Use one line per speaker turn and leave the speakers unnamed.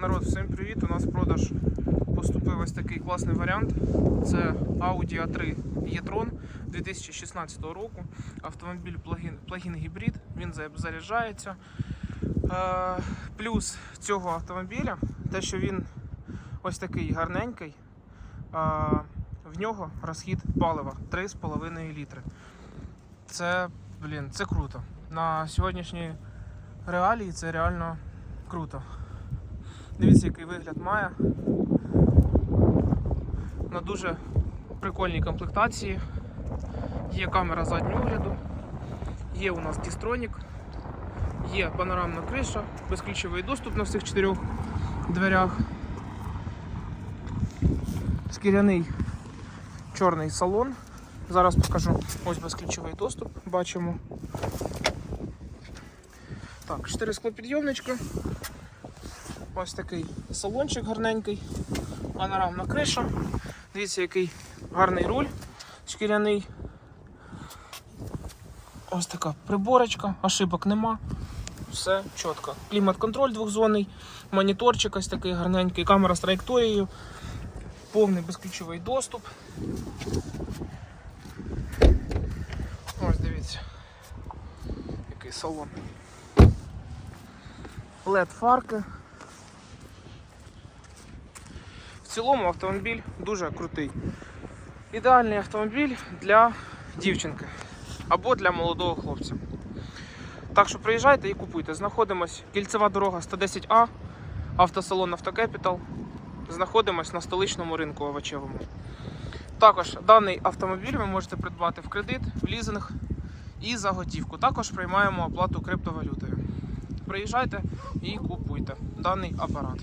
Народ, всім привіт! У нас в продаж поступив ось такий класний варіант. Це Audi A3 e-tron 2016 року. Автомобіль плагін, гібрид, він заряджається. Е, плюс цього автомобіля, те, що він ось такий гарненький, е, в нього розхід палива 3,5 літри. Це, блін, це круто. На сьогоднішні реалії це реально круто. Дивіться, який вигляд має. На дуже прикольній комплектації. Є камера заднього огляду, є у нас дістронік, є панорамна криша, безключовий доступ на всіх чотирьох дверях. Шкіряний чорний салон. Зараз покажу ось безключовий доступ, бачимо. Так, 4 склопідйомнички. Ось такий салончик гарненький, панорамна криша. Дивіться, який гарний руль шкіряний. Ось така приборочка, ошибок нема. Все чітко. Клімат-контроль двохзонний, моніторчик ось такий гарненький, камера з траєкторією, повний безключовий доступ. Ось дивіться, який салон. LED фарки. В цілому автомобіль дуже крутий. Ідеальний автомобіль для дівчинки або для молодого хлопця. Так що приїжджайте і купуйте. Знаходимось кільцева дорога 110А, автосалон Автокепітал. Знаходимось на столичному ринку овочевому. Також даний автомобіль ви можете придбати в кредит, в лізинг і за готівку. Також приймаємо оплату криптовалютою. Приїжджайте і купуйте даний апарат.